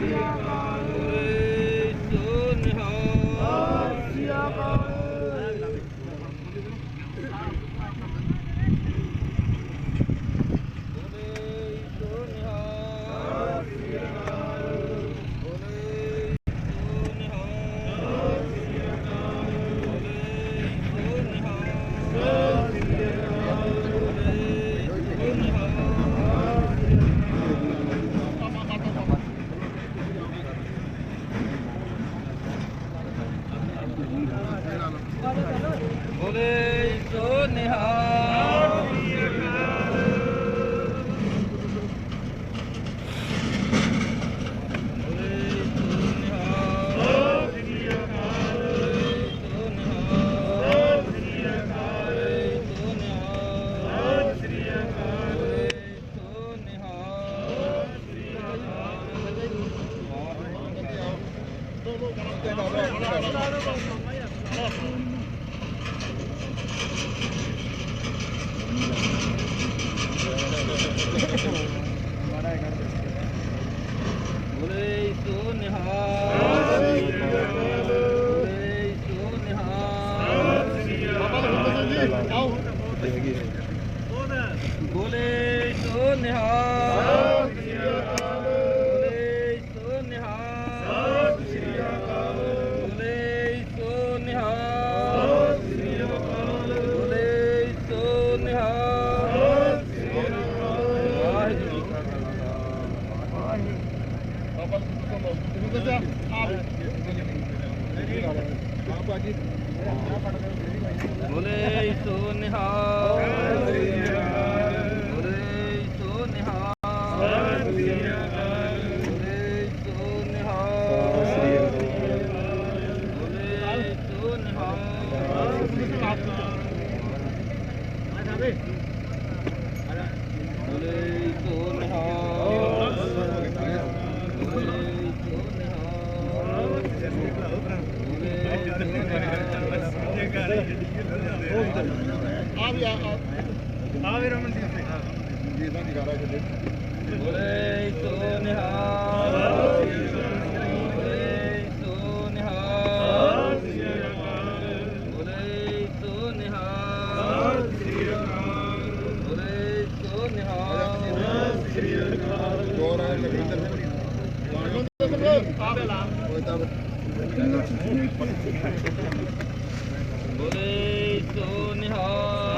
Yeah. ਹੈਗੀ ਬੋਲੇ ਸੋ ਨਿਹਾਲ ਬੋਲੇ ਸੋ ਨਿਹਾਲ ਸਤਿ ਸ੍ਰੀ ਅਕਾਲ ਬੋਲੇ ਸੋ ਨਿਹਾਲ ਸਤਿ ਸ੍ਰੀ ਅਕਾਲ ਬੋਲੇ ਸੋ ਨਿਹਾਲ ਸਤਿ ਸ੍ਰੀ ਅਕਾਲ ਵਾਹਿਗੁਰੂ ਵਾਹਿਗੁਰੂ ਬਾਬਾ ਤੁਸੀਂ ਕਹੋ ਤੁਸੀਂ ਕਹੋ ਆਪ ਆਪ ਆਜੀ ਆ ਵੀ ਆ ਆ। ਵੀ ਰਮਨ ਸਿੰਘ। ਜੀ ਇਹਦਾ ਨਿਗਾਰਾ ਕਿੱਲੇ ਬੋਲੇ ਸੋ ਨਿਹਾਲ ਬੋਲੇ ਸੋ ਨਿਹਾਲ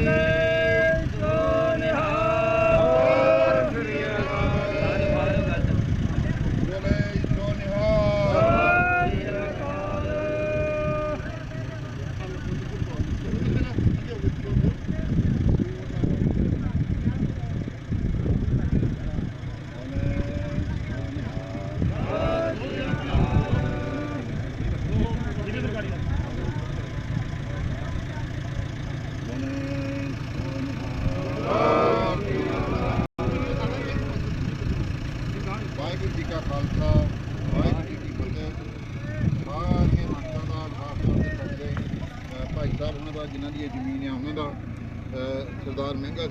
Amen.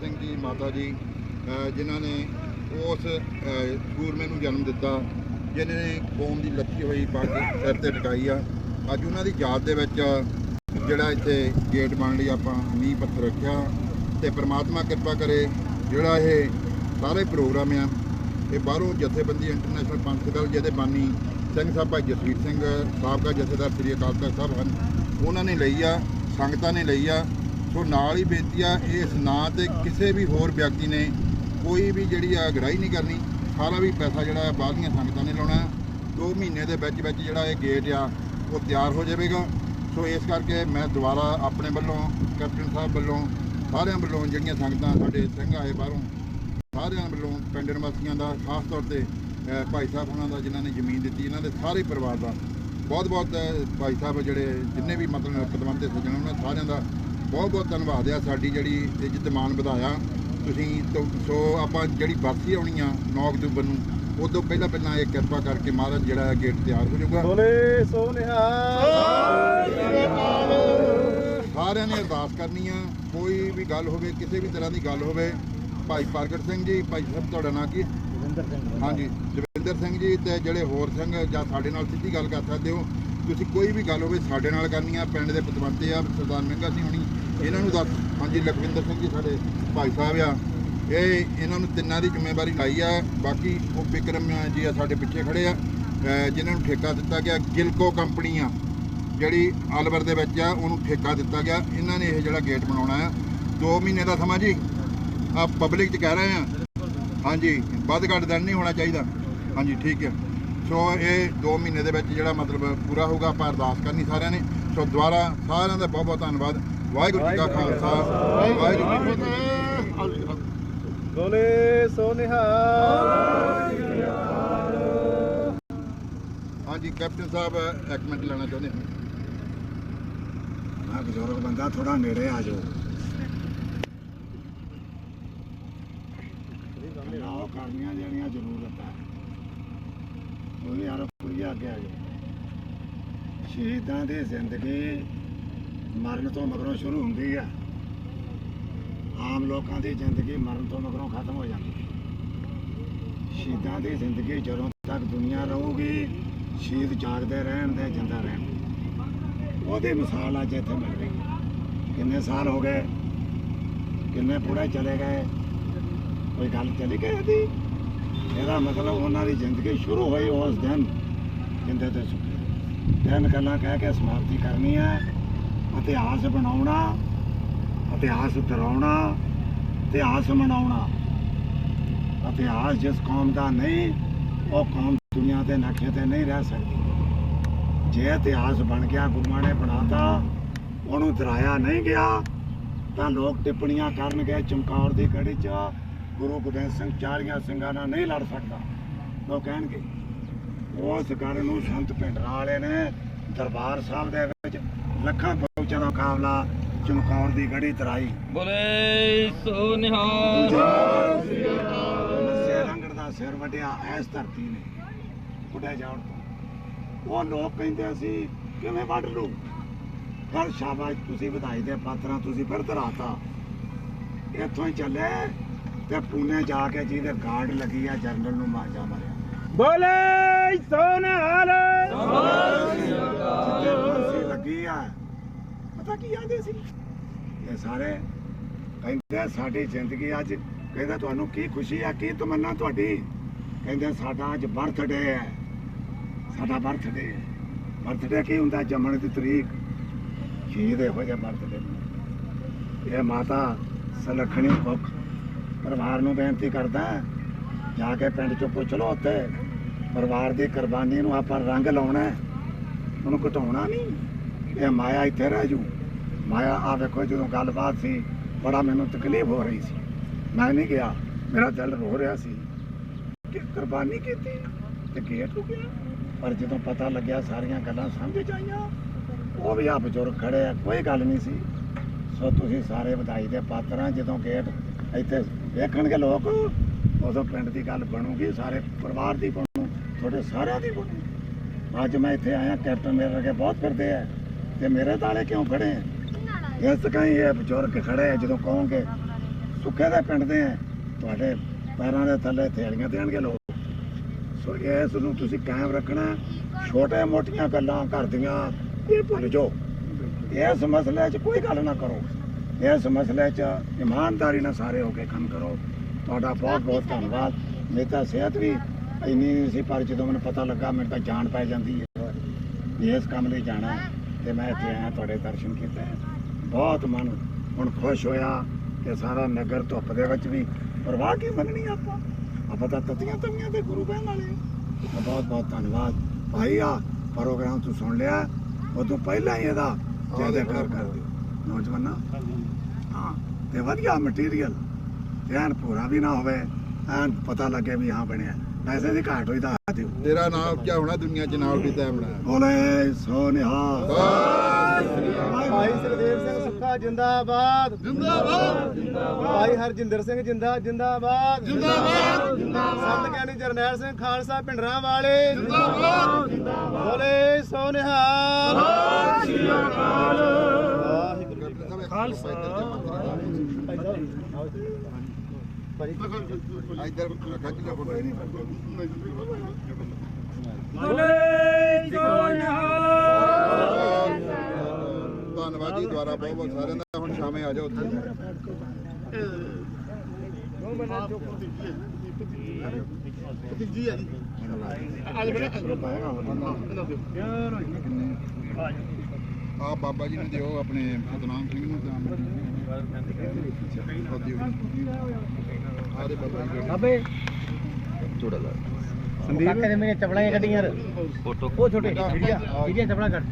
ਸਿੰਘ ਜੀ ਮਾਤਾ ਜੀ ਜਿਨ੍ਹਾਂ ਨੇ ਉਸ ਅ, ਸੂਰਮੇ ਨੂੰ ਜਨਮ ਦਿੱਤਾ ਜਿਨ੍ਹਾਂ ਨੇ ਕੌਮ ਦੀ ਲੱਥੀ ਹੋਈ ਪੱਗ ਸਿਰ ਤੇ ਟਿਕਾਈ ਆ। ਅੱਜ ਉਹਨਾਂ ਦੀ ਯਾਦ ਦੇ ਵਿੱਚ ਜਿਹੜਾ ਇੱਥੇ ਗੇਟ ਬਣ ਲਈ ਆਪਾਂ ਨੀਂਹ ਪੱਥਰ ਰੱਖਿਆ ਤੇ ਪ੍ਰਮਾਤਮਾ ਕਿਰਪਾ ਕਰੇ ਜਿਹੜਾ ਇਹ ਸਾਰੇ ਪ੍ਰੋਗਰਾਮ ਆ ਇਹ ਬਾਹਰੋਂ ਜਥੇਬੰਦੀ ਇੰਟਰਨੈਸ਼ਨਲ ਪੰਥ ਜਿਹਦੇ ਬਾਨੀ ਸਿੰਘ ਸਾਹਿਬ ਭਾਈ ਜਸਵੀਰ ਸਿੰਘ ਸਾਬਕਾ ਜਥੇਦਾਰ ਸ੍ਰੀ ਅਕਾਲ ਤਖਤ ਸਾਹਿਬ ਹਨ ਉਹਨਾਂ ਨੇ ਲਈ ਆ ਸੰਗਤਾਂ ਨੇ ਲਈ ਆ। ਸੋ ਨਾਲ ਹੀ ਬੇਨਤੀ ਆ, ਇਸ ਨਾਂ ਤੇ ਕਿਸੇ ਵੀ ਹੋਰ ਵਿਅਕਤੀ ਨੇ ਕੋਈ ਵੀ ਜਿਹੜੀ ਆ ਗੜਾਈ ਨਹੀਂ ਕਰਨੀ, ਸਾਰਾ ਵੀ ਪੈਸਾ ਜਿਹੜਾ ਬਾਹਰਲੀਆਂ ਸੰਗਤਾਂ ਨੇ ਲਾਉਣਾ। 2 ਮਹੀਨੇ ਦੇ ਵਿੱਚ ਵਿੱਚ ਜਿਹੜਾ ਇਹ ਗੇਟ ਆ, ਉਹ ਤਿਆਰ ਹੋ ਜਾਵੇਗਾ। ਸੋ ਇਸ ਕਰਕੇ ਮੈਂ ਦੁਬਾਰਾ ਆਪਣੇ ਵੱਲੋਂ, ਕੈਪਟਨ ਸਾਹਿਬ ਵੱਲੋਂ, ਸਾਰਿਆਂ ਵੱਲੋਂ ਜਿਹੜੀਆਂ ਸੰਗਤਾਂ ਸਾਡੇ ਸਿੰਘ ਆਏ ਬਾਹਰੋਂ, ਸਾਰਿਆਂ ਵੱਲੋਂ ਪਿੰਡ ਨਿਵਾਸੀਆਂ ਦਾ, ਖਾਸ ਤੌਰ ਤੇ ਭਾਈ ਸਾਹਿਬ ਉਹਨਾਂ ਦਾ, ਜਿਨ੍ਹਾਂ ਨੇ ਜ਼ਮੀਨ ਦਿੱਤੀ, ਇਹਨਾਂ ਦੇ ਸਾਰੇ ਪਰਿਵਾਰ ਦਾ ਬਹੁਤ ਬਹੁਤ ਭਾਈ ਸਾਹਿਬ ਜਿਹੜੇ ਜਿੰਨੇ ਵੀ ਮਤਲਬ ਪਦਵੰਤੇ ਸੱਜਣ ਉਹਨਾਂ ਸਾਰਿਆਂ ਦਾ ਬਹੁਤ ਬਹੁਤ ਧੰਨਵਾਦ ਆ ਸਾਡੀ ਜਿਹੜੀ ਇੱਜ਼ਤ ਮਾਨ ਵਧਾਇਆ। ਤੁਸੀਂ ਤੋਂ- ਸੋ ਆਪਾਂ ਜਿਹੜੀ ਬਰਸੀ ਆਉਣੀ ਆ 9 ਅਕਤੂਬਰ ਨੂੰ ਉਦੋਂ ਪਹਿਲਾਂ ਪਹਿਲਾਂ ਇਹ ਕਿਰਪਾ ਕਰਕੇ ਮਹਾਰਾਜ ਜਿਹੜਾ ਗੇਟ ਤਿਆਰ ਹੋ ਜਾਊਗਾ। ਬੋਲੇ ਸੋ ਨਿਹਾਲ ਸਾਰਿਆਂ ਨੇ ਅਰਦਾਸ ਕਰਨੀ ਆ ਕੋਈ ਵੀ ਗੱਲ ਹੋਵੇ ਕਿਸੇ ਵੀ ਤਰ੍ਹਾਂ ਦੀ ਗੱਲ ਹੋਵੇ ਭਾਈ ਪ੍ਰਗਟ ਸਿੰਘ ਜੀ ਭਾਈ ਸਾਹਿਬ ਤੁਹਾਡਾ ਨਾਂ ਕੀ ਹੈ? ਰਵਿੰਦਰ ਸਿੰਘ ਹਾਂਜੀ ਦਵਿੰਦਰ ਸਿੰਘ ਜੀ ਤੇ ਜਿਹੜੇ ਹੋਰ ਸਿੰਘ ਜਾਂ ਸਾਡੇ ਨਾਲ ਸਿੱਧੀ ਗੱਲ ਕਰ ਸਕਦੇ ਹੋ। ਤੁਸੀਂ ਕੋਈ ਵੀ ਗੱਲ ਹੋਵੇ ਸਾਡੇ ਨਾਲ ਕਰਨੀ ਆ ਪਿੰਡ ਦੇ ਪਤਵੰਤੇ ਆ ਸਰਦਾਰ ਮਹਿੰਗਾ ਸਿੰਘ ਹੋਣੀ ਇਹਨਾਂ ਨੂੰ ਦੱਸ ਹਾਂਜੀ, ਲਖਵਿੰਦਰ ਸਿੰਘ ਜੀ ਸਾਡੇ ਭਾਈ ਸਾਹਿਬ ਆ। ਇਹ ਇਹਨਾਂ ਨੂੰ ਤਿੰਨਾਂ ਦੀ ਜ਼ਿੰਮੇਵਾਰੀ ਲਾਈ ਆ। ਬਾਕੀ ਉਹ ਵਿਕਰਮ ਜੀ ਆ ਸਾਡੇ ਪਿੱਛੇ ਖੜੇ ਆ। ਅਹ ਜਿਨ੍ਹਾਂ ਨੂੰ ਠੇਕਾ ਦਿੱਤਾ ਗਿਆ, ਗਿਲਕੋ ਕੰਪਨੀ ਆ। ਜਿਹੜੀ ਅਲਵਰ ਦੇ ਵਿੱਚ ਆ, ਉਹਨੂੰ ਠੇਕਾ ਦਿੱਤਾ ਗਿਆ। ਇਹਨਾਂ ਨੇ ਇਹ ਜਿਹੜਾ ਗੇਟ ਬਣਾਉਣਾ ਆ। 2 ਮਹੀਨੇ ਦਾ ਸਮਾਂ ਜੀ। ਆ ਪਬਲਿਕ 'ਚ ਕਹਿ ਰਹੇ ਆ। ਹਾਂਜੀ, ਵੱਧ ਘੱਟ ਦਿਨ ਨਹੀਂ ਹੋਣਾ ਚਾਹੀਦਾ। ਹਾਂਜੀ, ਠੀਕ ਹੈ ਸੋ ਇਹ 2 ਮਹੀਨੇ ਦੇ ਵਿੱਚ ਜਿਹੜਾ ਮਤਲਬ ਪੂਰਾ ਹੋਊਗਾ, ਆਪਾਂ ਅਰਦਾਸ ਕਰਨੀ ਸਾਰਿਆਂ ਨੇ। ਸੋ ਦੁਬਾਰਾ ਸਾਰਿਆਂ ਦਾ ਬਹੁਤ ਬਹੁਤ ਧੰਨਵਾਦ। ਵਾਹਿਗੁਰੂ ਜੀ ਕਾ ਖਾਲਸਾ ਵਾਹਿਗੁਰੂ ਜੀ ਕੀ ਫਤਿਹ। ਬੋਲੇ ਸੋ ਨਿਹਾਲ ਹਾਂਜੀ ਕੈਪਟਨ ਸਾਹਿਬ ਇੱਕ ਮਿੰਟ ਲੈਣਾ ਚਾਹੁੰਦੇ ਹਾਂ? ਮੈਂ ਬਜ਼ੁਰਗ ਬੰਦਾ ਥੋੜਾ ਨੇੜੇ ਆ ਜਾਓ। ਕਰਨੀਆਂ ਜਿਹੜੀਆਂ ਜ਼ਰੂਰਤ। ਹੈ ਉਹ ਯਾਰ ਕੁੜੀਆਂ ਅੱਗੇ ਆ ਜਾਓ। ਸ਼ਹੀਦਾਂ ਦੀ ਜ਼ਿੰਦਗੀ ਮਰਨ ਤੋਂ ਮਗਰੋਂ ਸ਼ੁਰੂ ਹੁੰਦੀ ਹੈ ਆਮ ਲੋਕਾਂ ਦੀ ਜ਼ਿੰਦਗੀ ਮਰਨ ਤੋਂ ਮਗਰੋਂ ਖਤਮ ਹੋ ਜਾਂਦੀ। ਹੈ ਸ਼ਹੀਦਾਂ ਦੀ ਜ਼ਿੰਦਗੀ ਜਦੋਂ ਤੱਕ ਦੁਨੀਆ ਰਹੂਗੀ, ਸ਼ਹੀਦ ਜਾਗਦੇ ਰਹਿਣ ਦੇ ਜਿੰਦਾ ਰਹਿਣ। ਉਹਦੀ ਮਿਸਾਲ ਅੱਜ ਇੱਥੇ ਮਿਲ ਰਹੀ। ਹੈ ਕਿੰਨੇ ਸਾਲ ਹੋ ਗਏ? ਕਿੰਨੇ ਪੂਰੇ ਚਲੇ ਗਏ? ਕੋਈ ਗੱਲ ਚਲੀ ਗਈ ਇਹਦੀ? ਇਹਦਾ ਮਤਲਬ ਉਹਨਾਂ ਦੀ ਜ਼ਿੰਦਗੀ ਸ਼ੁਰੂ ਹੋਈ ਉਸ ਦਿਨ ਜਿੰਦੇ ਤੇ ਸੁੱਕੀ ਦਿਨ ਗੱਲਾਂ ਕਹਿ ਕੇ ਸਮਾਪਤੀ ਕਰਨੀ ਹੈ ਇਤਿਹਾਸ ਬਣਾਉਣਾ, ਇਤਿਹਾਸ ਦਰਾਉਣਾ, ਇਤਿਹਾਸ ਮਨਾਉਣਾ। ਇਤਿਹਾਸ ਜਿਸ ਕੌਮ ਦਾ ਨਹੀਂ, ਉਹ ਕੌਮ ਦੁਨੀਆ ਦੇ ਨਕਸ਼ੇ ਤੇ ਨਹੀਂ ਰਹਿ ਸਕਦੀ। ਜੇ ਇਤਿਹਾਸ ਬਣ ਗਿਆ, ਗੁਰੂਆਂ ਨੇ ਬਣਾਤਾ, ਉਹਨੂੰ ਦਰਾਇਆ ਨਹੀਂ ਗਿਆ, ਤਾਂ ਲੋਕ ਟਿੱਪਣੀਆਂ ਕਰਨਗੇ, ਚਮਕੌਰ ਦੀ ਕੜੀ 'ਚ ਗੁਰੂ ਗੋਬਿੰਦ ਸਿੰਘ ਚਾਲੀਆਂ ਸਿੰਘਾਂ ਨਾਲ ਨਹੀਂ ਲੜ ਸਕਦਾ। ਲੋਕ ਕਹਿਣਗੇ, ਉਸ ਗੱਲ ਨੂੰ ਸੰਤ ਭਿੰਡਰਾਂ ਵਾਲੇ ਨੇ ਦਰਬਾਰ ਸਾਹਿਬ ਦੇ ਵਿੱਚ ਲੱਖਾਂ ਫੌਜਾਂ ਦਾ ਮੁਕਾਬਲਾ ਚਮਕੌਰ ਦੀ ਗੜੀ ਤਰਾਈ। ਬੋਲੇ ਸੋ ਨਿਹਾਲ। ਮੱਸੇ ਰੰਗੜ ਦਾ ਸਿਰ ਵੱਢਿਆ ਐਸ ਧਰਤੀ ਨੇ ਉੱਡੇ ਜਾਣ ਤੋਂ। ਉਹ ਲੋਕ ਕਹਿੰਦੇ ਸੀ ਕਿਵੇਂ ਵੱਢ ਲੂ ਪਰ ਸ਼ਾਬਾਸ਼ ਤੁਸੀਂ ਵਧਾਈ ਦੇ ਪਾਤਰਾਂ ਤੁਸੀਂ ਫਿਰ ਧਰਾਤਾ। ਇੱਥੋਂ ਹੀ ਚੱਲੇ ਤੇ ਪੂਨੇ ਜਾ ਕੇ ਜਿਹਦੇ ਗਾਰਡ ਲੱਗੀ ਆ ਜਰਨਲ ਨੂੰ ਮਾਜਾ ਮਾਰਿਆ। ਬੋਲੇ ਸੋ ਪਤਾ ਕੀ ਆਦੇ ਸੀ? ਇਹ ਸਾਰੇ ਕਹਿੰਦੇ ਸਾਡੀ ਜ਼ਿੰਦਗੀ ਅੱਜ, ਕਹਿੰਦਾ ਤੁਹਾਨੂੰ ਕੀ ਖੁਸ਼ੀ ਆ, ਕੀ ਤਮੰਨਾ ਤੁਹਾਡੀ? ਕਹਿੰਦੇ ਸਾਡਾ ਅੱਜ ਬਰਥਡੇ ਹੈ। ਸਾਡਾ ਬਰਥਡੇ ਹੈ। ਬਰਥਡੇ ਕੀ ਹੁੰਦਾ ਜੰਮਣ ਦੀ ਤਰੀਕ? ਸ਼ਹੀਦ ਇਹੋ ਜਿਹਾ ਬਰਥਡੇ ਇਹ ਮਾਤਾ ਸਲਖਣੀ ਕੁੱਖ ਪਰਿਵਾਰ ਨੂੰ ਬੇਨਤੀ ਕਰਦਾ ਜਾ ਕੇ ਪਿੰਡ ਚੋਂ ਪੁੱਛ ਲਓ ਉੱਥੇ। ਪਰਿਵਾਰ ਦੀ ਕੁਰਬਾਨੀ ਨੂੰ ਆਪਾਂ ਰੰਗ ਲਾਉਣਾ ਉਹਨੂੰ ਘਟਾਉਣਾ ਨਹੀਂ। ਇਹ ਮਾਇਆ ਇੱਥੇ ਰਹਿ ਜੂ। ਮਾਇਆ ਆ ਵੇਖੋ ਜਦੋਂ ਗੱਲਬਾਤ ਸੀ, ਬੜਾ ਮੈਨੂੰ ਤਕਲੀਫ ਹੋ ਰਹੀ ਸੀ। ਮੈਂ ਨਹੀਂ ਗਿਆ, ਮੇਰਾ ਦਿਲ ਰੋ ਰਿਹਾ ਸੀ ਕਿ ਕੁਰਬਾਨੀ ਕੀਤੀ ਤੇ ਗੇਟ ਰੁਕਿਆ। ਪਰ ਜਦੋਂ ਪਤਾ ਲੱਗਿਆ, ਸਾਰੀਆਂ ਗੱਲਾਂ ਸਮਝ ਚ ਆਈਆਂ। ਉਹ ਵੀ ਆ ਬਜ਼ੁਰਗ ਖੜੇ ਆ, ਕੋਈ ਗੱਲ ਨਹੀਂ ਸੀ। ਸੋ ਤੁਸੀਂ ਸਾਰੇ ਵਧਾਈ ਦੇ ਪਾਤਰ ਆ, ਜਦੋਂ ਗੇਟ ਇੱਥੇ ਵੇਖਣਗੇ ਲੋਕ, ਉਦੋਂ ਪਿੰਡ ਦੀ ਗੱਲ ਬਣੂਗੀ, ਸਾਰੇ ਪਰਿਵਾਰ ਦੀ ਬਣੂ, ਤੁਹਾਡੇ ਸਾਰਿਆਂ ਦੀ ਬਣੂ। ਅੱਜ ਮੈਂ ਇੱਥੇ ਆਇਆ, ਕੈਪਟਨ ਮੇਰੇ ਅੱਗੇ ਬਹੁਤ ਫਿਰਦੇ ਆ, ਤੇ ਮੇਰੇ ਤਾਲੇ ਕਿਉਂ ਖੜੇ ਆ? ਇਸ ਕਹੀਂ ਇਹ ਬਜ਼ੁਰਗ ਖੜੇ ਆ, ਜਦੋਂ ਕਹੋਗੇ ਸੁੱਕੇ ਦੇ ਪਿੰਡ ਦੇ ਆ, ਤੁਹਾਡੇ ਪੈਰਾਂ ਦੇ ਥੱਲੇ ਥੇਲੀਆਂ ਦੇਣਗੇ ਲੋਕ। ਸੋ ਇਸ ਨੂੰ ਤੁਸੀਂ ਕਾਇਮ ਰੱਖਣਾ, ਛੋਟੇ ਮੋਟੀਆਂ ਗੱਲਾਂ ਕਰਦੀਆਂ, ਇਹ ਭੁੱਲ ਜਾਓ। ਇਸ ਮਸਲੇ 'ਚ ਕੋਈ ਗੱਲ ਨਾ ਕਰੋ। ਇਸ ਮਸਲੇ 'ਚ ਇਮਾਨਦਾਰੀ ਨਾਲ ਸਾਰੇ ਹੋ ਕੇ ਕੰਮ ਕਰੋ। ਤੁਹਾਡਾ ਬਹੁਤ ਬਹੁਤ ਧੰਨਵਾਦ। ਮੇਰੀ ਤਾਂ ਸਿਹਤ ਵੀ ਇੰਨੀ ਨਹੀਂ ਸੀ, ਪਰ ਜਦੋਂ ਮੈਨੂੰ ਪਤਾ ਲੱਗਾ, ਮੈਨੂੰ ਤਾਂ ਜਾਨ ਪੈ ਜਾਂਦੀ ਹੈ। ਵੀ ਇਸ ਕੰਮ ਲਈ ਜਾਣਾ ਹੈ ਤੇ ਮੈਂ ਇੱਥੇ ਆਇਆ, ਤੁਹਾਡੇ ਦਰਸ਼ਨ ਕੀਤੇ। ਬਹੁਤ ਮਨ ਹੁਣ ਖੁਸ਼ ਹੋਇਆ ਕਿ ਸਾਰਾ ਨਗਰ ਧੁੱਪ ਦੇ ਵਿੱਚ ਵੀ ਪਰਵਾਹ ਕੀ ਮੰਗਣੀ ਆਪਾਂ? ਆਪਾਂ ਤਾਂ ਤਤੀਆਂ ਤਵੀਆਂ ਦੇ ਗੁਰੂ ਬਹਿਣ ਵਾਲੇ ਬਹੁਤ ਬਹੁਤ ਧੰਨਵਾਦ। ਭਾਈ ਆ, ਪ੍ਰੋਗਰਾਮ ਤੂੰ ਸੁਣ ਲਿਆ ਉਦੋਂ ਪਹਿਲਾਂ ਹੀ ਇਹਦਾ ਜ਼ਿਆਦਾ ਕਰ ਕਰ ਦਿਓ ਨੌਜਵਾਨਾਂ ਹਾਂ, ਤੇ ਵਧੀਆ ਮਟੀਰੀਅਲ ਐਨ ਪੂਰਾ ਵੀ ਨਾ ਹੋਵੇ, ਐਨ ਪਤਾ ਲੱਗੇ ਵੀ ਹਾਂ ਬਣਿਆ। ਪੈਸੇ ਦੀ ਘਾਟ ਹੋਈ ਤਾਂ ਆ ਦਿਓ। ਤੇਰਾ ਨਾਮ ਕੀ ਹੋਣਾ ਦੁਨੀਆ 'ਚ ਨਾਲ ਵੀ ਤੈਅ ਬਣਾ ਬੋਲੇ ਸੋ ਨਿਹਾਲ ਭਾਈ ਸੁਖਦੇਵ ਸਿੰਘ ਸੁੱਖਾ ਜਿੰਦਾਬਾਦ। ਜਿੰਦਾਬਾਦ। ਭਾਈ ਹਰਜਿੰਦਰ ਸਿੰਘ ਜਿੰਦਾ ਜਿੰਦਾਬਾਦ। ਜਿੰਦਾਬਾਦ। ਸੰਤ ਗਿਆਨੀ ਜਰਨੈਲ ਸਿੰਘ ਖਾਲਸਾ ਪਿੰਡਰਾਂ ਵਾਲੇ। ਜਿੰਦਾਬਾਦ। ਬੋਲੇ ਸੋ ਨਿਹਾਲ ਇੱਧਰ ਖੱਜ ਲੈ ਫੋਟੋ। ਧੰਨਵਾਦ ਜੀ ਦੁਆਰਾ ਬਹੁਤ ਬਹੁਤ ਸਾਰਿਆਂ ਦਾ। ਹੁਣ ਸ਼ਾਮੇ ਆ ਜਾਓ ਉੱਥੇ। ਆ ਬਾਬਾ ਜੀ ਨੂੰ ਦਿਓ ਆਪਣੇ ਸਤਨਾਮ ਸਿੰਘ ਨੂੰ ਤਾਂ ਉਹ ਦਿਓ ਆ ਦੇ ਬਾਬਾ ਜੀ ਦੇ ਅਬੇ ਸੰਦੀਪ? ਕਾਕੇ ਦੇ ਮੇਰੇ ਚਪਲਾਂ ਕੱਢੀਆਂ ਯਾਰ। ਫੋਟੋ। ਉਹ ਛੋਟੇ। ਜਿਹੜੀਆਂ ਚਪਲਾਂ ਕੱਢ।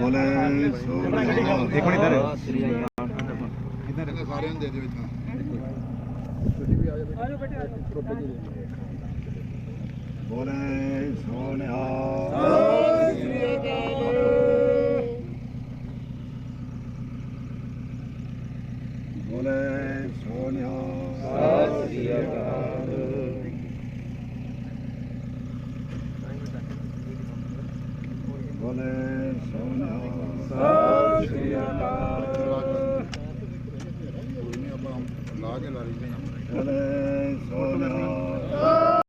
ਬੋਲੇ ਸੋ ਨਿਹਾਲ ਦੇਖੋ ਇਧਰ। ਇਹਨਾਂ ਸਾਰਿਆਂ ਨੂੰ ਦੇ ਦਿਓ ਇਦਾਂ ਬੋਲੇ ਸੋ